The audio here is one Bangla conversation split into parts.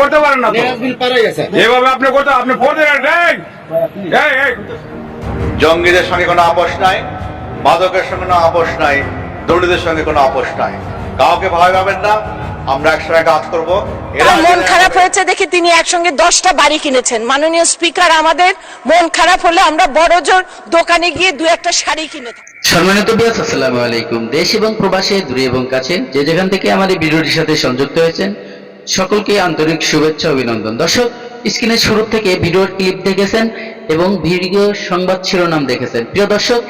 করতে পারেন না এভাবে আপনি করতে আপনি ফোন জঙ্গিদের সঙ্গে কোনো আপোষ নাই মাদকের সঙ্গে কোনো আপোষ নাই দলিতদের সঙ্গে কোনো আপোষ নাই। কাউকে ভয় পাবেন না আমরা একসঙ্গে কাজ করব। মন খারাপ হয়েছে দেখে তিনি একসঙ্গে দশটা বাড়ি কিনেছেন। মাননীয় স্পিকার আমাদের মন খারাপ হলে আমরা বড় জোর দোকানে গিয়ে দু একটা শাড়ি কিনে সম্মানিত বিয়াস আসসালামু আলাইকুম। দেশ এবং প্রবাসে দূরে এবং কাছে যে যেখান থেকে আমাদের ভিডিওটির সাথে সংযুক্ত হয়েছেন সকলকে আন্তরিক শুভেচ্ছা অভিনন্দন। দর্শক, স্ক্রিনের শুরু থেকে ভিডিওর ক্লিপ দেখেছেন এবং ভিডিও সংবাদ শিরোনাম দেখেছেন। প্রিয় দর্শক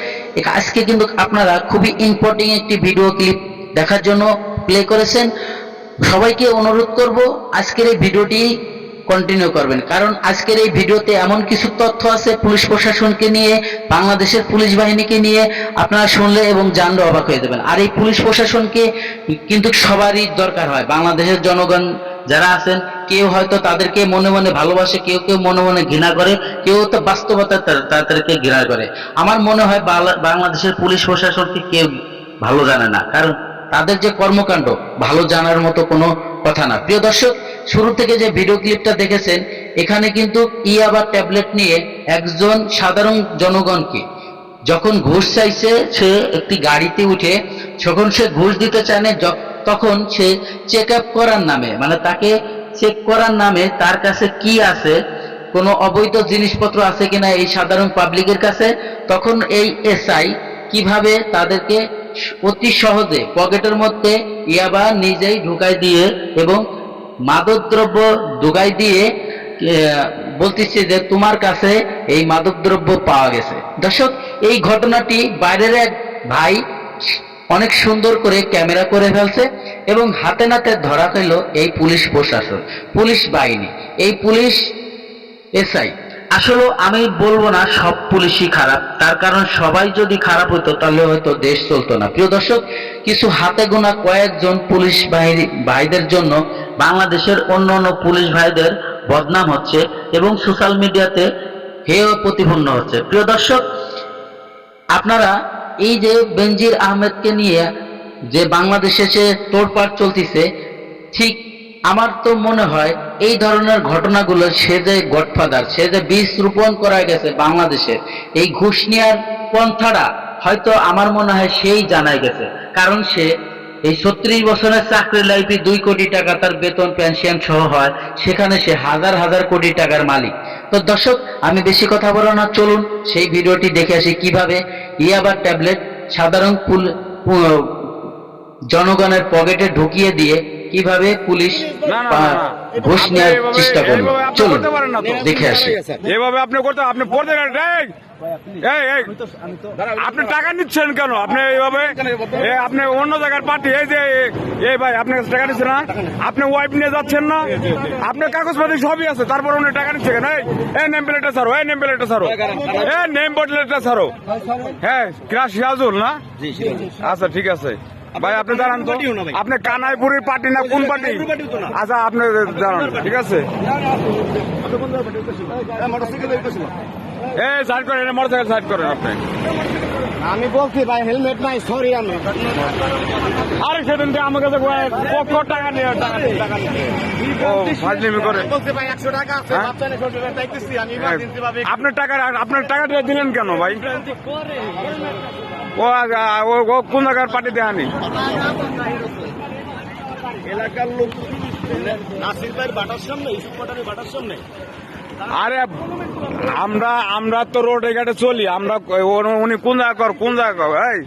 আজকে কিন্তু আপনারা খুবই ইম্পর্টেন্ট একটি ভিডিও ক্লিপ দেখার জন্য প্লে করেছেন। সবাইকে অনুরোধ করব, আজকের এই ভিডিওটি কন্টিনিউ করবেন। কারণ আজকের এই ভিডিওতে এমন কিছু তথ্য আছে পুলিশ প্রশাসনকে নিয়ে, বাংলাদেশের পুলিশ বাহিনীকে নিয়ে, আপনারা শুনলে এবং জানলে অবাক হয়ে যাবেন। আর এই পুলিশ প্রশাসনকে কিন্তু সবারই দরকার হয়। বাংলাদেশের জনগণ যারা আছেন, কেউ হয়তো তাদেরকে মনে মনে ভালোবাসে, কেউ কেউ মনে মনে ঘৃণা করে, কেউ তো বাস্তবতা তাদেরকে ঘৃণা করে। আমার মনে হয় বাংলা- বাংলাদেশের পুলিশ প্রশাসনকে কেউ ভালো জানে না। কারণ তাদের যে কর্মকাণ্ড, ভালো জানার মতো কোনো কথা না। প্রিয় দর্শক শুরু থেকে যে ভিডিও ক্লিপটা দেখেছেন, এখানে কিন্তু ইয়াবা ট্যাবলেট নিয়ে একজন সাধারণ জনগণকে যখন ঘুষ চাইছে, সে একটি গাড়িতে উঠে, যখন সে ঘুষ দিতে চায় তখন সে চেক আপ করার নামে মানে তাকে চেক করার নামে তার কাছে কি আছে, কোনো অবৈধ জিনিসপত্র আছে কিনা এই সাধারণ পাবলিকের কাছে, তখন এই এসআই কীভাবে তাদেরকে অতি সহজে পকেটের মধ্যে ইয়াবা নিজেই ঢুকাই দিয়ে এবং মাদকদ্রব্য ঢুকাই দিয়ে বলতেছে যে তোমার কাছে এই মাদকদ্রব্য পাওয়া গেছে। দর্শক, এই ঘটনাটি বাইরের এক ভাই অনেক সুন্দর করে ক্যামেরা করে ফেলছে এবং হাতে নাতে ধরা পেল এই পুলিশ প্রশাসন, পুলিশ বাহিনী, এই পুলিশ এসআই। আসলে আমি বলব না সব পুলিশই খারাপ, তার কারণ সবাই যদি খারাপ হতো তাহলে হয়তো দেশ চলতো না। প্রিয় দর্শক, কিছু হাতে গোনা কয়েকজন পুলিশ বাহিনী, ভাইদের জন্য বাংলাদেশের অন্য অন্য পুলিশ ভাইদের বদনাম হচ্ছে এবং সোশ্যাল মিডিয়াতে হেয় প্রতিপন্ন হচ্ছে। প্রিয় দর্শক, আপনারা এই যে বেনজির আহমেদকে নিয়ে যে বাংলাদেশে সে তোড়পাড় চলতেছে, ঠিক আমার তো মনে হয় এই ধরনের ঘটনাগুলো সে যে গডফাদার, সে যে বীজ রোপণ করা গেছে বাংলাদেশে, এই ঘুষ নেওয়ার পন্থাটা হয়তো আমার মনে হয় সেই জানাই গেছে। কারণ সে এই ছত্রিশ বছরের চাকরি লাইফে দুই কোটি টাকা তার বেতন পেনশন সহ হয় সেখানে সে হাজার হাজার কোটি টাকার মালিক তো দর্শক আমি বেশি কথা বলব না চলুন সেই ভিডিওটি দেখে আসি কীভাবে ইয়াবার ট্যাবলেট সাধারণ জনগণের পকেটে ঢুকিয়ে দিয়ে কীভাবে পুলিশ। ঘুষ নেওয়ার চেষ্টা করবে চলুন। দেখে আসি এভাবে আপনি করতে আপনি এই আপনি? টাকা নিচ্ছেন কেন? আপনি এইভাবে এ, আপনি অন্য জায়গার পার্টি এই যে এই ভাই আপনার কাছে টাকা নিচ্ছে না? আপনি ওয়াইফ নিয়ে যাচ্ছেন না? আপনার কাগজপাতি সবই আছে তারপর উনি টাকা নিচ্ছে কেন? এই এই নেম প্লেটটা ছাড়ো এই নেম প্লেটটা ছাড়ো। এই নেম প্লেটটা ছাড়ো। হ্যাঁ ক্রাশ সিরাজুল না? আচ্ছা ঠিক আছে। ভাই আপনি দাঁড়ান তো। আপনি কানাইপুরের পার্টি না কোন পার্টি? আচ্ছা আপনি দাঁড়ান ঠিক আছে। এই সাইড করেন মোটরসাইকেল সাইড করেন আপনি। আমি বলছি ভাই হেলমেট নাই সরি আমি। আরে সেদিন দিয়ে আমার কাছে কত টাকা নিয়ে টাকা নিয়ে, টাকা ও ফাজলিমি করে। বলছি ভাই একশো টাকা আছে হ্যাঁ? বাচ্চা নিয়ে আমি ভাবে আপনার টাকা আপনার টাকা দিয়ে দিলেন কেন ভাই? ও ও কোন জায়গার পার্টি দেয়নি এলাকার লোক নাসির ভাইয়ের বাটার সামনে ইসুফ বাটার সামনে। আরে আমরা আমরা তো রোডে ঘাটে চলি আমরা উনি কোন জায়গা কর কোন জায়গা কর এই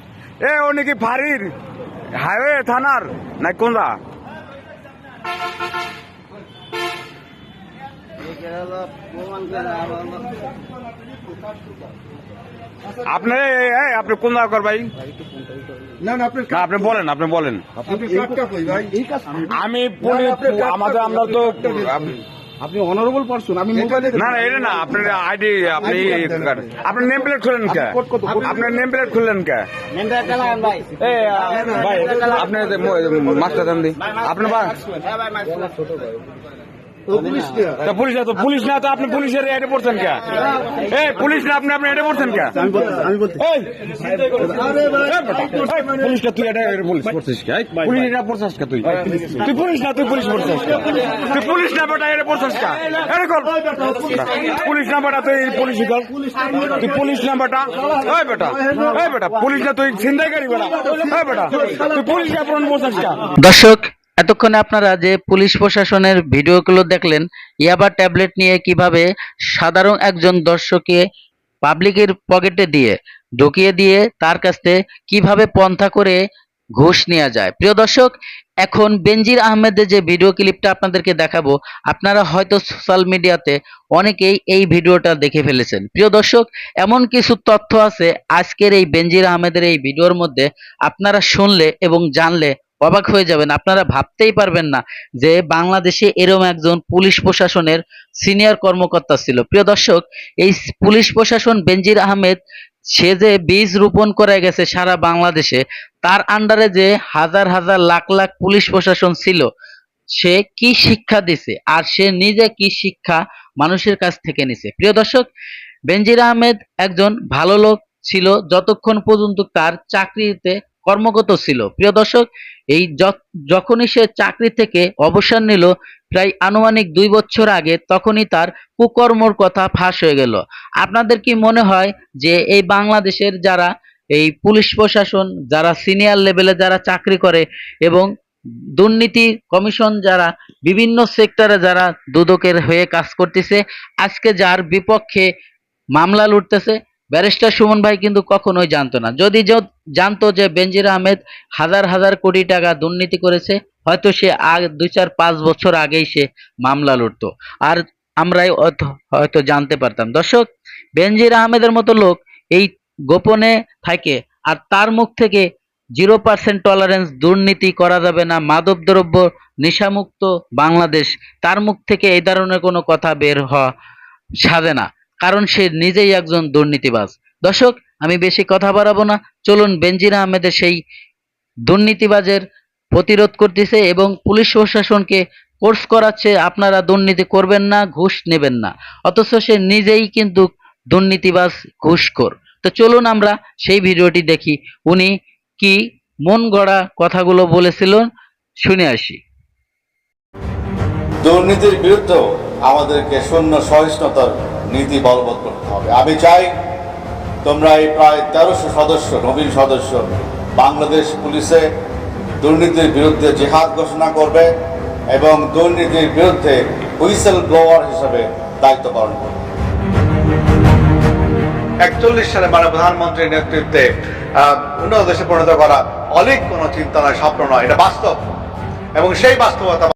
এ উনি কি ফাঁড়ির হাইওয়ে থানার না কোন জায়গা? আপনি আপনি কোন জায়গা কর ভাই? আপনি বলেন আপনি বলেন। আমি আমাদের আমরা তো আপনি অনারেবল পারসন আমি মোবাইলে না না এটা না আপনার আইডি আপনি আপনার নেম প্লেট খুললেন কে? আপনার নেম প্লেট খুললেন কে? ভাই। এ ভাই আপনি মাস্টার দাম দি আপনার বা তা পুলিশ না তো পুলিশ না তো আপনি পুলিশের এটা পড়ছেন কে? এই পুলিশ না আপনি আপনি এটা পড়ছেন কে? এই, পুলিশটা তুই এটা পুলিশ পড়ছিস কে? পুলিশ এটা পড়ছিস কে তুই? তুই পুলিশ না তুই পুলিশ পড়ছিস কে? তুই পুলিশ না বেটা এটা পড়ছিস কে? এটা কর পুলিশ না বেটা তুই পুলিশ কর তুই পুলিশ না বেটা এই বেটা এই বেটা পুলিশ না তুই ছিনতাইকারী বেটা এই বেটা তুই পুলিশ না পড়ছিস কে? দর্শক এতক্ষণে আপনারা যে পুলিশ প্রশাসনের ভিডিওগুলো দেখলেন, ইয়াবা ট্যাবলেট নিয়ে কীভাবে সাধারণ একজন দর্শককে পাবলিকের পকেটে দিয়ে, ঢুকিয়ে দিয়ে তার কাছ কীভাবে পন্থা করে ঘুষ নেওয়া যায়। প্রিয় দর্শক, এখন বেনজির আহমেদের যে ভিডিও ক্লিপটা আপনাদেরকে দেখাবো, আপনারা হয়তো সোশ্যাল মিডিয়াতে অনেকেই এই ভিডিওটা দেখে ফেলেছেন। প্রিয় দর্শক, এমন কিছু তথ্য আছে আজকের এই বেনজির আহমেদের এই ভিডিওর মধ্যে, আপনারা শুনলে এবং জানলে অবাক হয়ে যাবেন। আপনারা ভাবতেই পারবেন না যে বাংলাদেশে এরকম একজন পুলিশ প্রশাসনের সিনিয়র কর্মকর্তা ছিল। প্রিয় দর্শক, এই পুলিশ প্রশাসন বেনজির আহমেদ, সে যে বীজ রোপণ করে গেছে সারা বাংলাদেশে, তার আন্ডারে যে হাজার হাজার লাখ লাখ পুলিশ প্রশাসন ছিল, সে কি শিক্ষা দিছে? আর সে নিজে কি শিক্ষা মানুষের কাছ থেকে নিছে? প্রিয় দর্শক, বেনজির আহমেদ একজন ভালো লোক ছিল, যতক্ষণ পর্যন্ত তার চাকরিতে কর্মগত ছিল। প্রিয় দর্শক, এই যখনই সে চাকরি থেকে অবসর নিল, প্রায় আনুমানিক দুই বছর আগে তখনই তার কুকর্মর কথা ফাঁস হয়ে গেল। আপনাদের কি মনে হয় যে এই বাংলাদেশের যারা এই পুলিশ প্রশাসন, যারা সিনিয়র লেভেলে যারা চাকরি করে এবং দুর্নীতি কমিশন যারা বিভিন্ন সেক্টরে যারা দুদকের হয়ে কাজ করতেছে, আজকে যার বিপক্ষে মামলা লুটতেছে ব্যারিস্টার সুমন ভাই কিন্তু কখনোই জানতো না। যদি জানতো যে বেনজির আহমেদ হাজার হাজার কোটি টাকা দুর্নীতি করেছে, হয়তো সে দুই চার পাঁচ বছর আগেই সে মামলা লড়তো। আর আমরাই হয়তো- হয়তো জানতে পারতাম। দর্শক, বেনজির আহমেদের মতো লোক এই গোপনে থাকে আর তার মুখ থেকে জিরো পার্সেন্ট টলারেন্স দুর্নীতি করা যাবে না। মাদকদ্রব্য নেশামুক্ত বাংলাদেশ, তার মুখ থেকে এই ধরনের কোনো কথা বের হওয়া সাজে না। কারণ সে নিজেই একজন দুর্নীতিবাজ। দর্শক, আমি বেশি কথা বাড়াবো না। চলুন বেনজির আহমেদের সেই দুর্নীতিবাজের প্রতিরোধ করতেছে এবং পুলিশ প্রশাসনকে কোর্স করাচ্ছে, আপনারা দুর্নীতি করবেন না, ঘুষ নেবেন না। অথচ সে নিজেই কিন্তু দুর্নীতিবাজ, ঘুষখোর। তো চলুন আমরা সেই ভিডিওটি দেখি। উনি কি মন গড়া কথাগুলো বলেছিলেন শুনে আসি। দুর্নীতির বিরুদ্ধেও আমাদেরকে শূন্য সহিষ্ণুতার নীতি বলবৎ করতে হবে। আমি চাই তোমরা এই প্রায় তেরোশো সদস্য, নবীন সদস্য বাংলাদেশ পুলিশে দুর্নীতির বিরুদ্ধে জেহাদ ঘোষণা করবে এবং দুর্নীতির বিরুদ্ধে হুইসেল ব্লোয়ার হিসেবে দায়িত্ব পালন করবে। একচল্লিশ সালে মানে প্রধানমন্ত্রীর নেতৃত্বে উন্নত দেশে পরিণত করা অনেক কোনো চিন্তা নয়, স্বপ্ন নয়, এটা বাস্তব। এবং সেই বাস্তবতা